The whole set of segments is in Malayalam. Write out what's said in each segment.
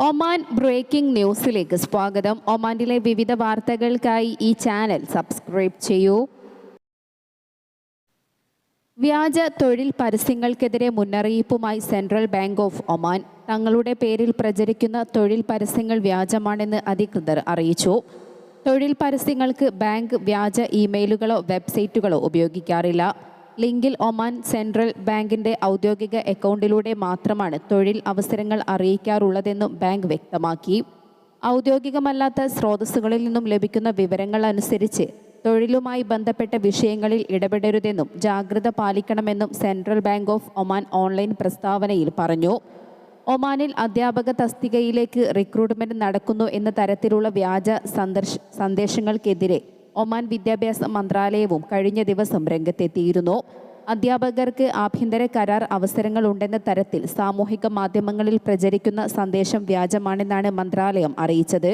ഒമാൻ ബ്രേക്കിംഗ് ന്യൂസിലേക്ക് സ്വാഗതം. ഒമാനിലെ വിവിധ വാർത്തകൾക്കായി ഈ ചാനൽ സബ്സ്ക്രൈബ് ചെയ്യൂ. വ്യാജ തൊഴിൽ പരസ്യങ്ങൾക്കെതിരെ മുന്നറിയിപ്പുമായി സെൻട്രൽ ബാങ്ക് ഓഫ് ഒമാൻ. തങ്ങളുടെ പേരിൽ പ്രചരിക്കുന്ന തൊഴിൽ പരസ്യങ്ങൾ വ്യാജമാണെന്ന് അധികൃതർ അറിയിച്ചു. തൊഴിൽ പരസ്യങ്ങൾക്ക് ബാങ്ക് വ്യാജ ഇമെയിലുകളോ വെബ്സൈറ്റുകളോ ഉപയോഗിക്കാറില്ല. ലിങ്കിൽ ഒമാൻ സെൻട്രൽ ബാങ്കിന്റെ ഔദ്യോഗിക അക്കൗണ്ടിലൂടെ മാത്രമാണ് തൊഴിൽ അവസരങ്ങൾ അറിയിക്കാറുള്ളതെന്നും ബാങ്ക് വ്യക്തമാക്കി. ഔദ്യോഗികമല്ലാത്ത സ്രോതസ്സുകളിൽ നിന്നും ലഭിക്കുന്ന വിവരങ്ങൾ അനുസരിച്ച് തൊഴിലുമായി ബന്ധപ്പെട്ട വിഷയങ്ങളിൽ ഇടപെടരുതെന്നും ജാഗ്രത പാലിക്കണമെന്നും central bank of Oman online പ്രസ്താവനയിൽ പറഞ്ഞു. ഒമാനിൽ അധ്യാപക തസ്തികയിലേക്ക് റിക്രൂട്ട്മെന്റ് നടക്കുന്നു എന്ന തരത്തിലുള്ള വ്യാജ സന്ദേശങ്ങൾക്കെതിരെ ഒമാൻ വിദ്യാഭ്യാസ മന്ത്രാലയവും കഴിഞ്ഞ ദിവസം രംഗത്തെത്തിയിരുന്നു. അധ്യാപകർക്ക് ആഭ്യന്തര കരാർ അവസരങ്ങൾ ഉണ്ടെന്ന തരത്തിൽ സാമൂഹിക മാധ്യമങ്ങളിൽ പ്രചരിക്കുന്ന സന്ദേശം വ്യാജമാണെന്നാണ് മന്ത്രാലയം അറിയിച്ചത്.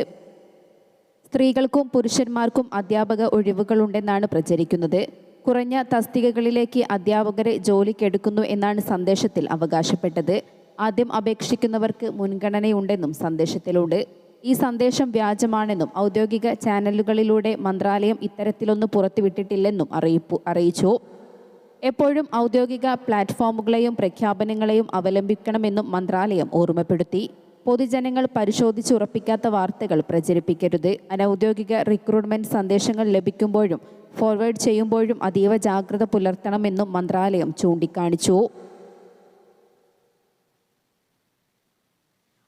സ്ത്രീകൾക്കും പുരുഷന്മാർക്കും അധ്യാപക ഒഴിവുകളുണ്ടെന്നാണ് പ്രചരിക്കുന്നത്. കുറഞ്ഞ തസ്തികകളിലേക്ക് അധ്യാപകരെ ജോലിക്കെടുക്കുന്നു എന്നാണ് സന്ദേശത്തിൽ അവകാശപ്പെട്ടത്. ആദ്യം അപേക്ഷിക്കുന്നവർക്ക് മുൻഗണനയുണ്ടെന്നും സന്ദേശത്തിലുണ്ട്. ഈ സന്ദേശം വ്യാജമാണെന്നും ഔദ്യോഗിക ചാനലുകളിലൂടെ മന്ത്രാലയം ഇത്തരത്തിലൊന്നും പുറത്തുവിട്ടിട്ടില്ലെന്നും അറിയിപ്പു അറിയിച്ചു. എപ്പോഴും ഔദ്യോഗിക പ്ലാറ്റ്ഫോമുകളെയും പ്രഖ്യാപനങ്ങളെയും അവലംബിക്കണമെന്നും മന്ത്രാലയം ഓർമ്മപ്പെടുത്തി. പൊതുജനങ്ങൾ പരിശോധിച്ചുറപ്പിക്കാത്ത വാർത്തകൾ പ്രചരിപ്പിക്കരുത്. അനൌദ്യോഗിക റിക്രൂട്ട്മെന്റ് സന്ദേശങ്ങൾ ലഭിക്കുമ്പോഴും ഫോർവേഡ് ചെയ്യുമ്പോഴും അതീവ ജാഗ്രത പുലർത്തണമെന്നും മന്ത്രാലയം ചൂണ്ടിക്കാണിച്ചു.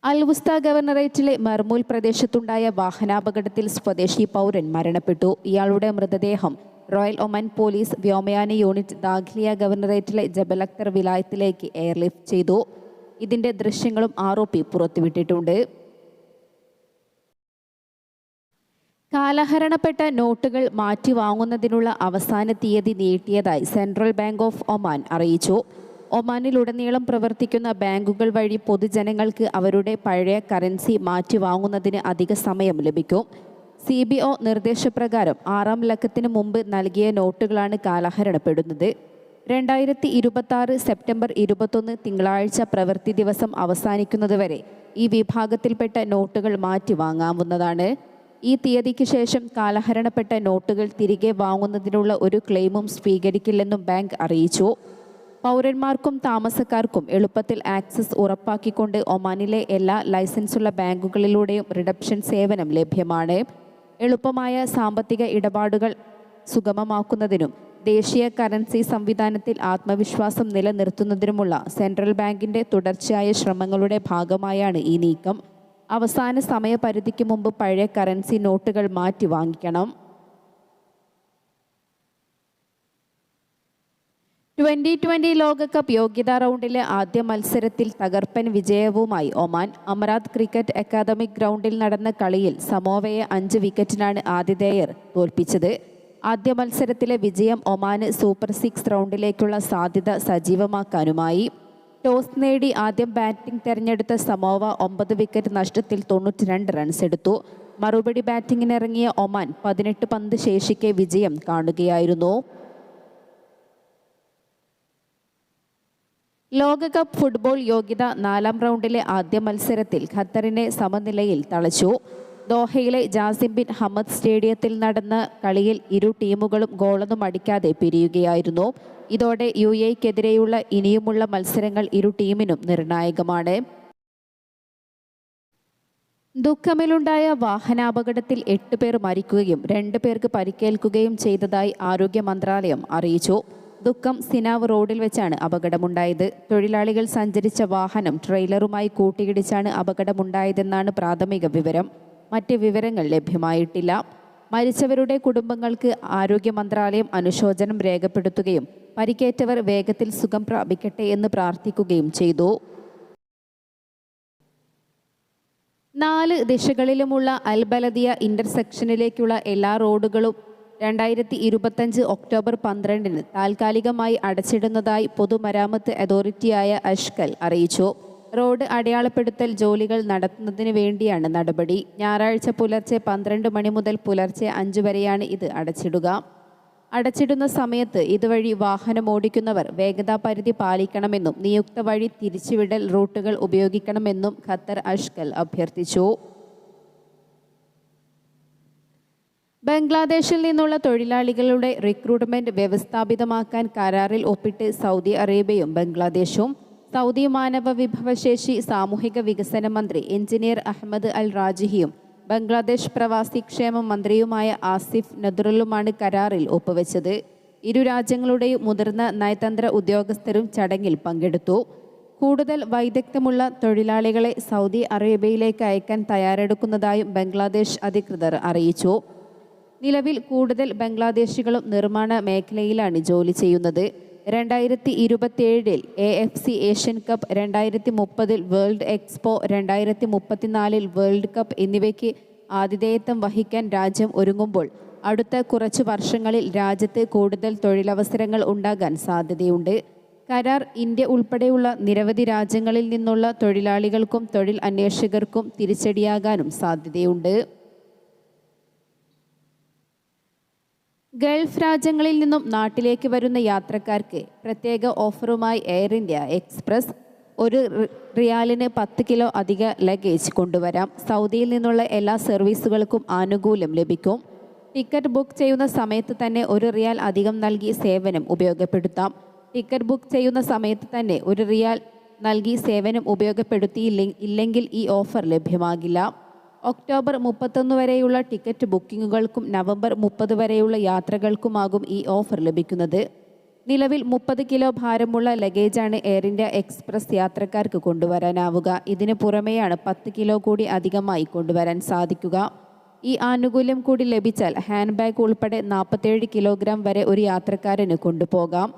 അൽവുസ്ത ഗവർണറേറ്റിലെ മർമൂൽ പ്രദേശത്തുണ്ടായ വാഹനാപകടത്തിൽ സ്വദേശി പൗരൻ മരണപ്പെട്ടു. ഇയാളുടെ മൃതദേഹം റോയൽ ഒമൻ പോലീസ് വ്യോമയാന യൂണിറ്റ് ദാഖ്ലിയ ഗവർണറേറ്റിലെ ജബലക്തർ വിലായത്തിലേക്ക് എയർലിഫ്റ്റ് ചെയ്തു. ഇതിന്റെ ദൃശ്യങ്ങളും ആരോപി പുറത്തുവിട്ടിട്ടുണ്ട്. കാലഹരണപ്പെട്ട നോട്ടുകൾ മാറ്റി വാങ്ങുന്നതിനുള്ള അവസാന തീയതി നീട്ടിയതായി സെൻട്രൽ ബാങ്ക് ഓഫ് ഒമാൻ അറിയിച്ചു. ഒമാനിലുടനീളം പ്രവർത്തിക്കുന്ന ബാങ്കുകൾ വഴി പൊതുജനങ്ങൾക്ക് അവരുടെ പഴയ കറൻസി മാറ്റി വാങ്ങുന്നതിന് അധിക സമയം ലഭിക്കും. സി ബി ഒ നിർദ്ദേശപ്രകാരം ആറാം ലക്കത്തിന് മുമ്പ് നൽകിയ നോട്ടുകളാണ് കാലഹരണപ്പെടുന്നത്. രണ്ടായിരത്തി ഇരുപത്തി സെപ്റ്റംബർ ഇരുപത്തൊന്ന് തിങ്കളാഴ്ച പ്രവൃത്തി ദിവസം അവസാനിക്കുന്നതുവരെ ഈ വിഭാഗത്തിൽപ്പെട്ട നോട്ടുകൾ മാറ്റി വാങ്ങാവുന്നതാണ് ഈ തീയതിക്ക് ശേഷം കാലഹരണപ്പെട്ട നോട്ടുകൾ തിരികെ വാങ്ങുന്നതിനുള്ള ഒരു ക്ലെയിമും സ്വീകരിക്കില്ലെന്നും ബാങ്ക് അറിയിച്ചു. പൗരന്മാർക്കും താമസക്കാർക്കും എളുപ്പത്തിൽ ആക്സസ് ഉറപ്പാക്കിക്കൊണ്ട് ഒമാനിലെ എല്ലാ ലൈസൻസുള്ള ബാങ്കുകളിലൂടെയും റിഡപ്ഷൻ സേവനം ലഭ്യമാണ്. എളുപ്പമായ സാമ്പത്തിക ഇടപാടുകൾ സുഗമമാക്കുന്നതിനും ദേശീയ കറൻസി സംവിധാനത്തിൽ ആത്മവിശ്വാസം നിലനിർത്തുന്നതിനുമുള്ള സെൻട്രൽ ബാങ്കിന്റെ തുടർച്ചയായ ശ്രമങ്ങളുടെ ഭാഗമായാണ് ഈ നീക്കം. അവസാന സമയപരിധിക്ക് മുമ്പ് പഴയ കറൻസി നോട്ടുകൾ മാറ്റി വാങ്ങിക്കണം. ട്വന്റി ട്വന്റി ലോകകപ്പ് യോഗ്യതാ റൗണ്ടിലെ ആദ്യ മത്സരത്തിൽ തകർപ്പൻ വിജയവുമായി ഒമാൻ അമറാദ് ക്രിക്കറ്റ് അക്കാദമിക് ഗ്രൗണ്ടിൽ നടന്ന കളിയിൽ സമോവയെ അഞ്ച് വിക്കറ്റിനാണ് ആതിഥേയർ തോൽപ്പിച്ചത്. ആദ്യ മത്സരത്തിലെ വിജയം ഒമാന് സൂപ്പർ സിക്സ് റൗണ്ടിലേക്കുള്ള സാധ്യത സജീവമാക്കാനുമായി. ടോസ് നേടി ആദ്യം ബാറ്റിംഗ് തെരഞ്ഞെടുത്ത സമോവ ഒമ്പത് വിക്കറ്റ് നഷ്ടത്തിൽ തൊണ്ണൂറ്റിരണ്ട് റൺസ് എടുത്തു. മറുപടി ബാറ്റിംഗിനിറങ്ങിയ ഒമാൻ പതിനെട്ട് പന്ത് ശേഷിക്കെ വിജയം കാണുകയായിരുന്നു. ലോകകപ്പ് ഫുട്ബോൾ യോഗ്യത നാലാം റൗണ്ടിലെ ആദ്യ മത്സരത്തിൽ ഖത്തറിനെ സമനിലയിൽ തളച്ചു. ദോഹയിലെ ജാസിം ബിൻ ഹമദ് സ്റ്റേഡിയത്തിൽ നടന്ന കളിയിൽ ഇരു ടീമുകളും ഗോളൊന്നും അടിക്കാതെ പിരിയുകയായിരുന്നു. ഇതോടെ യു എക്കെതിരെയുള്ള ഇനിയുമുള്ള മത്സരങ്ങൾ ഇരു ടീമിനും നിർണായകമാണ്. ദുഃഖമിലുണ്ടായ വാഹനാപകടത്തിൽ എട്ട് പേർ മരിക്കുകയും രണ്ട് പേർക്ക് പരിക്കേൽക്കുകയും ചെയ്തതായി ആരോഗ്യ മന്ത്രാലയം അറിയിച്ചു. ദുഃഖം സിനാവ് റോഡിൽ വെച്ചാണ് അപകടമുണ്ടായത്. തൊഴിലാളികൾ സഞ്ചരിച്ച വാഹനം ട്രെയിലറുമായി കൂട്ടിയിടിച്ചാണ് അപകടമുണ്ടായതെന്നാണ് പ്രാഥമിക വിവരം. മറ്റ് വിവരങ്ങൾ ലഭ്യമായിട്ടില്ല. മരിച്ചവരുടെ കുടുംബങ്ങൾക്ക് ആരോഗ്യ മന്ത്രാലയം അനുശോചനം രേഖപ്പെടുത്തുകയും പരിക്കേറ്റവർ വേഗത്തിൽ സുഖം പ്രാപിക്കട്ടെ എന്ന് പ്രാർത്ഥിക്കുകയും ചെയ്തു. നാല് ദിശകളിലുമുള്ള അൽബലദിയ ഇന്റർസെക്ഷനിലേക്കുള്ള എല്ലാ റോഡുകളും രണ്ടായിരത്തി ഇരുപത്തഞ്ച് ഒക്ടോബർ പന്ത്രണ്ടിന് താൽക്കാലികമായി അടച്ചിടുന്നതായി പൊതുമരാമത്ത് അതോറിറ്റിയായ അഷ്കൽ അറിയിച്ചു. റോഡ് അടയാളപ്പെടുത്തൽ ജോലികൾ നടത്തുന്നതിന് വേണ്ടിയാണ് നടപടി. ഞായറാഴ്ച പുലർച്ചെ പന്ത്രണ്ട് മണി മുതൽ പുലർച്ചെ അഞ്ച് വരെയാണ് ഇത് അടച്ചിടുക. അടച്ചിടുന്ന സമയത്ത് ഇതുവഴി വാഹനം ഓടിക്കുന്നവർ വേഗതാ പരിധി പാലിക്കണമെന്നും നിയുക്ത വഴി തിരിച്ചുവിടൽ റൂട്ടുകൾ ഉപയോഗിക്കണമെന്നും ഖത്തർ അഷ്കൽ അഭ്യർത്ഥിച്ചു. ബംഗ്ലാദേശിൽ നിന്നുള്ള തൊഴിലാളികളുടെ റിക്രൂട്ട്മെന്റ് വ്യവസ്ഥാപിതമാക്കാൻ കരാറിൽ ഒപ്പിട്ട് സൗദി അറേബ്യയും ബംഗ്ലാദേശും സൗദി മാനവ വിഭവശേഷി സാമൂഹിക വികസന മന്ത്രി എഞ്ചിനീയർ അഹമ്മദ് അൽ റാജിഹിയും ബംഗ്ലാദേശ് പ്രവാസി ക്ഷേമ മന്ത്രിയുമായ ആസിഫ് നദ്റുലുമാണ് കരാറിൽ ഒപ്പുവെച്ചത്. ഇരു രാജ്യങ്ങളുടെയും മുതിർന്ന നയതന്ത്ര ഉദ്യോഗസ്ഥരും ചടങ്ങിൽ പങ്കെടുത്തു. കൂടുതൽ വൈദഗ്ധ്യമുള്ള തൊഴിലാളികളെ സൗദി അറേബ്യയിലേക്ക് അയക്കാൻ തയ്യാറെടുക്കുന്നതായും ബംഗ്ലാദേശ് അധികൃതർ അറിയിച്ചു. നിലവിൽ കൂടുതൽ ബംഗ്ലാദേശികളും നിർമ്മാണ മേഖലയിലാണ് ജോലി ചെയ്യുന്നത്. രണ്ടായിരത്തി ഇരുപത്തിയേഴിൽ A F C Asian cup രണ്ടായിരത്തി മുപ്പതിൽ വേൾഡ് എക്സ്പോ രണ്ടായിരത്തി മുപ്പത്തിനാലിൽ വേൾഡ് കപ്പ് എന്നിവയ്ക്ക് ആതിഥേയത്വം വഹിക്കാൻ രാജ്യം ഒരുങ്ങുമ്പോൾ അടുത്ത കുറച്ച് വർഷങ്ങളിൽ രാജ്യത്ത് കൂടുതൽ തൊഴിലവസരങ്ങൾ ഉണ്ടാകാൻ സാധ്യതയുണ്ട്. കരാർ ഇന്ത്യ ഉൾപ്പെടെയുള്ള നിരവധി രാജ്യങ്ങളിൽ നിന്നുള്ള തൊഴിലാളികൾക്കും തൊഴിൽ അന്വേഷകർക്കും തിരിച്ചടിയാകാനും സാധ്യതയുണ്ട്. ഗൾഫ് രാജ്യങ്ങളിൽ നിന്നും നാട്ടിലേക്ക് വരുന്ന യാത്രക്കാർക്ക് പ്രത്യേക ഓഫറുമായി എയർ ഇന്ത്യ എക്സ്പ്രസ് ഒരു റിയാലിന് പത്ത് കിലോ അധിക ലഗേജ് കൊണ്ടുവരാം. സൗദിയിൽ നിന്നുള്ള എല്ലാ സർവീസുകൾക്കും ആനുകൂല്യം ലഭിക്കും. ടിക്കറ്റ് ബുക്ക് ചെയ്യുന്ന സമയത്ത് തന്നെ ഒരു റിയാൽ അധികം നൽകി സേവനം ഉപയോഗപ്പെടുത്താം. ടിക്കറ്റ് ബുക്ക് ചെയ്യുന്ന സമയത്ത് തന്നെ ഒരു റിയാൽ നൽകി സേവനം ഉപയോഗപ്പെടുത്തിയില്ലെ ഇല്ലെങ്കിൽ ഈ ഓഫർ ലഭ്യമാകില്ല. ഒക്ടോബർ മുപ്പത്തൊന്ന് വരെയുള്ള ടിക്കറ്റ് ബുക്കിംഗുകൾക്കും നവംബർ മുപ്പത് വരെയുള്ള യാത്രകൾക്കുമാകും ഈ ഓഫർ ലഭിക്കുന്നത്. നിലവിൽ മുപ്പത് കിലോ ഭാരമുള്ള ലഗേജാണ് എയർ ഇന്ത്യ എക്സ്പ്രസ് യാത്രക്കാർക്ക് കൊണ്ടുവരാനാവുക. ഇതിന് പുറമെയാണ് പത്ത് കിലോ കൂടി അധികമായി കൊണ്ടുവരാൻ സാധിക്കുക. ഈ ആനുകൂല്യം കൂടി ലഭിച്ചാൽ ഹാൻഡ് ബാഗ് ഉൾപ്പെടെ നാൽപ്പത്തേഴ് കിലോഗ്രാം വരെ ഒരു യാത്രക്കാരന് കൊണ്ടുപോകാം.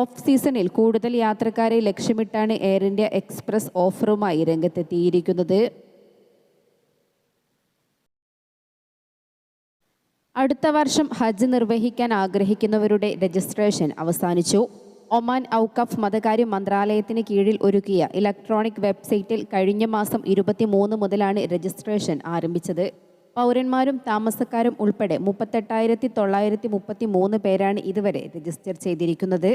ഓഫ് സീസണിൽ കൂടുതൽ യാത്രക്കാരെ ലക്ഷ്യമിട്ടാണ് എയർ ഇന്ത്യ എക്സ്പ്രസ് ഓഫറുമായി രംഗത്തെത്തിയിരിക്കുന്നത്. അടുത്ത വർഷം ഹജ്ജ് നിർവഹിക്കാൻ ആഗ്രഹിക്കുന്നവരുടെ രജിസ്ട്രേഷൻ അവസാനിച്ചു. ഒമാൻ ഔക്കഫ് മതകാര്യ മന്ത്രാലയത്തിന് കീഴിൽ ഒരുക്കിയ ഇലക്ട്രോണിക് വെബ്സൈറ്റിൽ കഴിഞ്ഞ മാസം ഇരുപത്തിമൂന്ന് മുതലാണ് രജിസ്ട്രേഷൻ ആരംഭിച്ചത്. പൗരന്മാരും താമസക്കാരും ഉൾപ്പെടെ മുപ്പത്തെട്ടായിരത്തി തൊള്ളായിരത്തി മുപ്പത്തി മൂന്ന് പേരാണ് ഇതുവരെ രജിസ്റ്റർ ചെയ്തിരിക്കുന്നത്.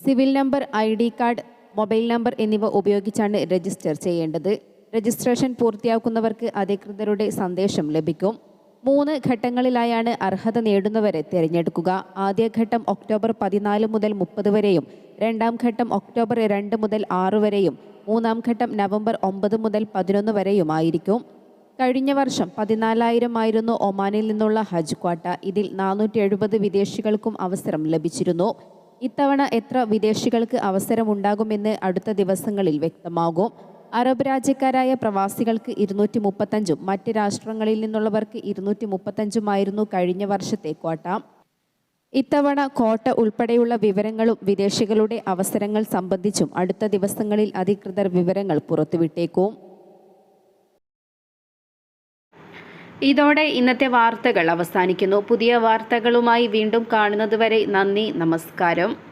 Civil number I D card mobile number എന്നിവ ഉപയോഗിച്ചാണ് രജിസ്റ്റർ ചെയ്യേണ്ടത്. രജിസ്ട്രേഷൻ പൂർത്തിയാക്കുന്നവർക്ക് അധികൃതരുടെ സന്ദേശം ലഭിക്കും. മൂന്ന് ഘട്ടങ്ങളിലായാണ് അർഹത നേടുന്നവരെ തിരഞ്ഞെടുക്കുക. ആദ്യഘട്ടം ഒക്ടോബർ പതിനാല് മുതൽ മുപ്പത് വരെയും രണ്ടാം ഘട്ടം ഒക്ടോബർ രണ്ട് മുതൽ ആറ് വരെയും മൂന്നാം ഘട്ടം നവംബർ ഒമ്പത് മുതൽ പതിനൊന്ന് വരെയുമായിരിക്കും കഴിഞ്ഞ വർഷം പതിനാലായിരം ആയിരുന്നു ഒമാനിൽ നിന്നുള്ള ഹജ്ജ് ക്വാട്ട. ഇതിൽ നാനൂറ്റി എഴുപത് വിദേശികൾക്കും അവസരം ലഭിച്ചിരുന്നു. ഇത്തവണ എത്ര വിദേശികൾക്ക് അവസരമുണ്ടാകുമെന്ന് അടുത്ത ദിവസങ്ങളിൽ വ്യക്തമാകും. അറബ് രാജ്യക്കാരായ പ്രവാസികൾക്ക് ഇരുന്നൂറ്റി മുപ്പത്തഞ്ചും മറ്റ് രാഷ്ട്രങ്ങളിൽ നിന്നുള്ളവർക്ക് ഇരുന്നൂറ്റി മുപ്പത്തഞ്ചുമായിരുന്നു കഴിഞ്ഞ വർഷത്തെ കോട്ട ഇത്തവണ കോട്ട ഉൾപ്പെടെയുള്ള വിവരങ്ങളും വിദേശികളുടെ അവസരങ്ങൾ സംബന്ധിച്ചും അടുത്ത ദിവസങ്ങളിൽ അധികൃതർ വിവരങ്ങൾ പുറത്തുവിട്ടേക്കും. ഇതോടെ ഇന്നത്തെ വാർത്തകൾ അവസാനിക്കുന്നു. പുതിയ വാർത്തകളുമായി വീണ്ടും കാണുന്നതുവരെ നന്ദി നമസ്കാരം.